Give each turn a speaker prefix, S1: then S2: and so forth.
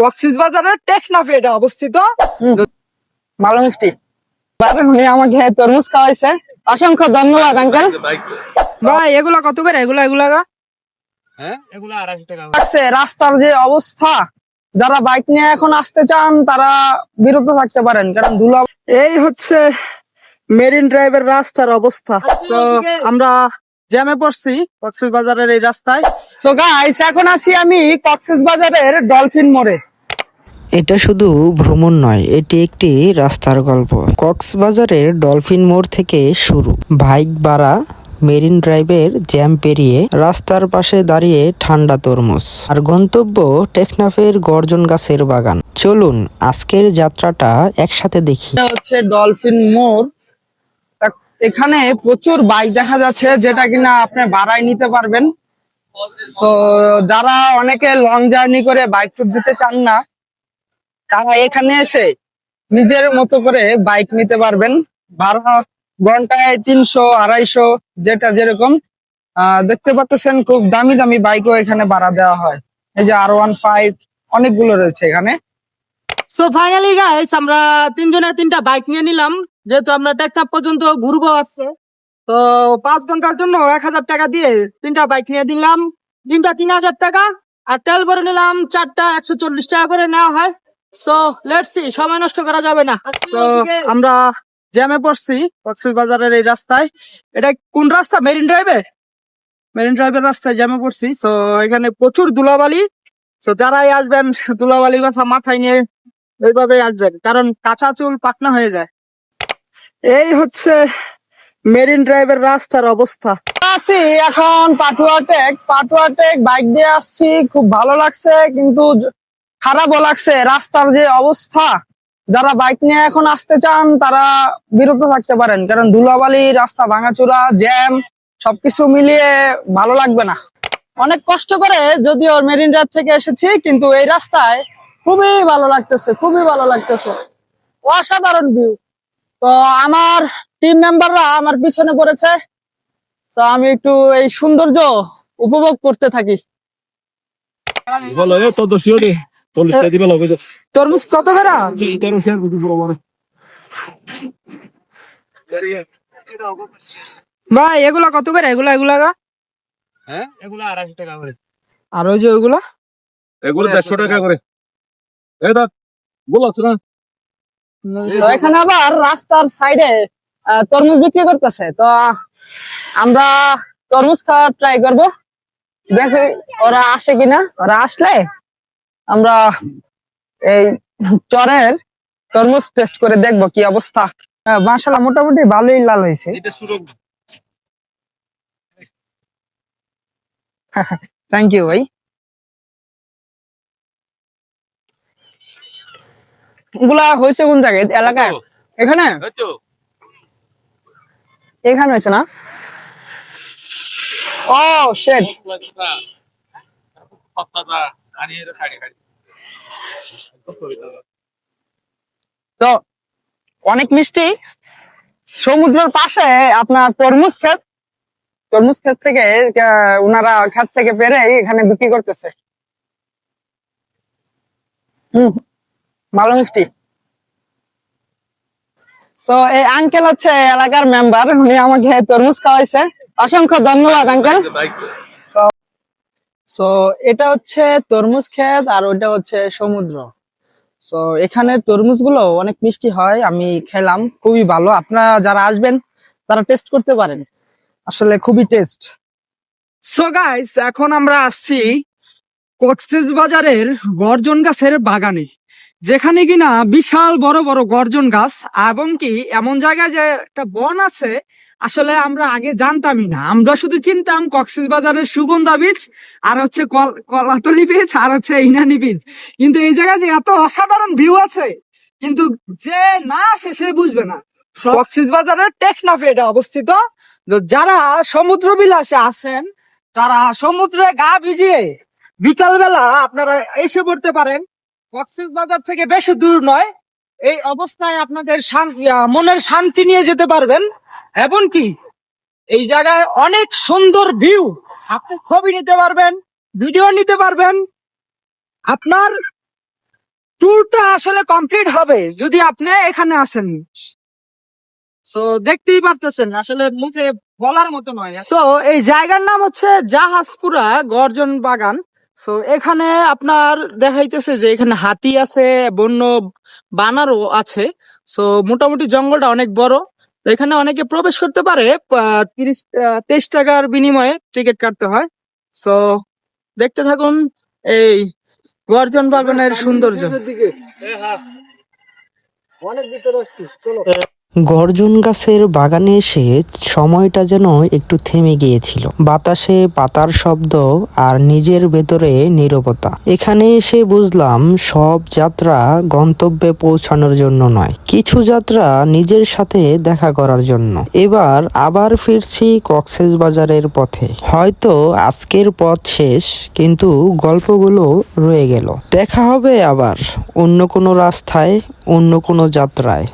S1: Coccyx বাজারের টেকনাফে এটা অবস্থিত।
S2: ভালো মিষ্টি। উনি আমাকে তরমুজ খাওয়াইছে। অসংখ্য ধন্যবাদ আঙ্কেল
S1: ভাই এগুলা কত করে? এগুলা এগুলা গা?
S2: লাগছে রাস্তার যে অবস্থা যারা বাইক নিয়ে এখন আসতে চান তারা বিরত থাকতে পারেন কারণ ধুলা
S1: এই হচ্ছে মেরিন ড্রাইভের রাস্তার অবস্থা। তো আমরা জ্যামে পড়ছি কক্সিস বাজারের এই রাস্তায়।
S2: সো গাইস এখন আছি আমি কক্সেস বাজারের ডলফিন মোড়ে।
S3: এটা শুধু ভ্রমণ নয়, এটি একটি রাস্তার গল্প। কক্সবাজারের ডলফিন মোড় থেকে শুরু। বাইক বাড়া মেরিন ড্রাইভের জ্যাম পেরিয়ে রাস্তার পাশে দাঁড়িয়ে ঠান্ডা তরমুজ। আর গন্তব্য টেকনাফের গর্জন গাছের বাগান। চলুন, আজকের যাত্রাটা একসাথে দেখি।
S2: হচ্ছে ডলফিন মোড়। এখ- এখানে প্রচুর বাইক দেখা যাচ্ছে, যেটা কিনা আপনি ভাড়ায় নিতে পারবেন। যারা অনেকে লং জার্নি করে বাইক ট্যুর দিতে চান না তারা এখানে এসে নিজের মতো করে বাইক নিতে পারবেন। বারো ঘন্টায় তিনশো, আড়াইশো, যেটা যেরকম। দেখতে পাচ্ছেন খুব দামি দামি বাইকও এখানে ভাড়া দেওয়া হয়। এই যে আর ওয়ান ফাইভ অনেকগুলো রয়েছে এখানে।
S1: সো ফাইনালি গাইস আমরা তিনজনে তিনটা বাইক নিয়ে নিলাম। যেহেতু আমরা টেকনাফ পর্যন্ত ঘুরবো আসছে তো পাঁচ ঘণ্টার জন্য এক হাজার টাকা দিয়ে তিনটা বাইক নিয়ে দিলাম তিনটা তিন হাজার টাকা, আর তেল ভরে নিলাম চারটা একশো চল্লিশ টাকা করে নেওয়া হয়। সো লেটস সি সময় নষ্ট করা যাবে না। তো আমরা জ্যামে পড়ছি কক্সিস বাজারের এই রাস্তায়। এটা কোন রাস্তা? মেরিন ড্রাইভে মেরিন ড্রাইভের রাস্তায় জ্যামে পড়ছি। তো এখানে প্রচুর ধুলাবালি। তো যারাই আসবেন, ধুলাবালির কথা মাথায় নিয়ে এইভাবে আসবেন। কারণ কাঁচা চুল পাকনা হয়ে যায়। এই হচ্ছে মেরিন ড্রাইভের রাস্তার অবস্থা।
S2: আছি এখন পাটুয়া টেক পাটুয়া টেক বাইক দিয়ে আসছি। খুব ভালো লাগছে। কিন্তু খারাপও লাগছে, রাস্তার যে অবস্থা, যারা বাইক নিয়ে এখন আসতে চান, তারা বিরত থাকতে পারেন। কারণ ধুলাবালি, রাস্তা ভাঙাচুরা জ্যাম সবকিছু মিলিয়ে ভালো লাগবে না। অনেক কষ্ট করে যদিও মেরিন ড্রাইভ থেকে এসেছি, কিন্তু এই রাস্তায় খুবই ভালো লাগতেছে, খুবই ভালো লাগতেছে। অসাধারণ ভিউ তো আমার টিম মেম্বাররা আমার পিছনে পড়েছে, তো আমি একটু এই সৌন্দর্য উপভোগ করতে থাকি।
S4: বলো তো দোষী হলে চল্লিশ টাকা দিবে লগে
S1: তরমুজ কত করে? ভাই এগুলা কত করে? এগুলা এগুলা গা?
S4: হ্যাঁ? এগুলো আড়াইশো টাকা করে।
S1: আর ওই যে ওইগুলা?
S4: এগুলো দেড়শো টাকা করে। এই দেখ বলাচ্ছ না?
S2: তো এখানে আবার রাস্তার সাইডে তরমুজ বিক্রি করতেছে। তো আমরা তরমুজ খাওয়া ট্রাই করব। দেখি ওরা আসে কিনা? ওরা আসলে আমরা এই চরের তরমুজ টেস্ট করে দেখব কি অবস্থা। মাসালা মোটামুটি ভালোই লাল হয়েছে। থ্যাংক ইউ ভাই। গুলা হয়েছে কোন জায়গায়? এলাকায়? এখানে? এখানে হয়েছে না? ও শেট
S4: পাত্তাটা আনিয়ে খাড়ি খাড়ি
S2: তো অনেক মিষ্টি। সমুদ্রের পাশে আপনার তরমুজ ক্ষেত। তরমুজ ক্ষেত থেকে ওনারা ক্ষেত থেকে পেরে এখানে বিক্রি করতেছে। ভালো মিষ্টি। তো এই আঙ্কেল হচ্ছে এলাকার মেম্বার উনি আমাকে তরমুজ খাওয়াইছে। অসংখ্য ধন্যবাদ আঙ্কেল সো এটা হচ্ছে তরমুজ ক্ষেত আর ওটা হচ্ছে সমুদ্র। সো এখানের তরমুজগুলো অনেক মিষ্টি হয়, আমি খেলাম, খুবই ভালো। আপনারা যারা আসবেন, তারা টেস্ট করতে পারেন। আসলে খুবই টেস্ট
S1: সো গাইস এখন আমরা আসছি কক্সেস বাজারের গর্জন গাছের বাগানে। যেখানে কিনা বিশাল বড় বড় গর্জন গাছ, এবং কি এমন জায়গায় যে একটা বন আছে, আসলে আমরা আগে জানতামই না। আমরা শুধু চিনতাম কক্সেস বাজারের সুগন্ধা বীজ আর হচ্ছে কল- কলাতলি বীজ আর হচ্ছে ইনানি বীজ কিন্তু এই জায়গায় যে এত অসাধারণ ভিউ আছে, কিন্তু যে না আসে সে বুঝবে না। কক্সেস বাজারের টেকনাফে এটা অবস্থিত। যারা সমুদ্র বিলাসে আসেন তারা সমুদ্রে গা ভিজিয়ে বিকালবেলা আপনারা এসে পড়তে পারেন। কক্সেস বাজার থেকে বেশি দূর নয়, এই অবস্থায় আপনাদের মনের শান্তি নিয়ে যেতে পারবেন। এবং কি এই জায়গায় অনেক সুন্দর ভিউ আপনি ছবি নিতে পারবেন ভিডিও নিতে পারবেন। আপনার ট্যুরটা আসলে কমপ্লিট হবে যদি আপনি এখানে আসেন।
S2: তো দেখতেই পারতেছেন, আসলে মুখে বলার মতো নয়।
S1: সো এই জায়গার নাম হচ্ছে জাহাজপুরা গর্জন বাগান। সো এখানে আপনার দেখাইতেছে যে এখানে হাতি আছে, বন্য বানারও আছে। সো মোটামুটি জঙ্গলটা অনেক বড়। এখানে অনেকে প্রবেশ করতে পারে তিরিশ তেইশ টাকার বিনিময়ে টিকিট কাটতে হয়। সো দেখতে থাকুন এই গর্জন বাগানের সৌন্দর্য।
S2: অনেক ভিতরে চলো।
S3: গর্জন গাছের বাগানে এসে সময়টা যেন একটু থেমে গিয়েছিল। বাতাসে পাতার শব্দ আর নিজের ভেতরে নীরবতা। এখানে এসে বুঝলাম সব যাত্রা গন্তব্যে পৌঁছানোর জন্য নয়। কিছু যাত্রা নিজের সাথে দেখা করার জন্য। এবার আবার ফিরছি কক্সেস বাজারের পথে। হয়তো আজকের পথ শেষ, কিন্তু গল্পগুলো রয়ে গেল। দেখা হবে আবার অন্য কোনো রাস্তায়, অন্য কোনো যাত্রায়।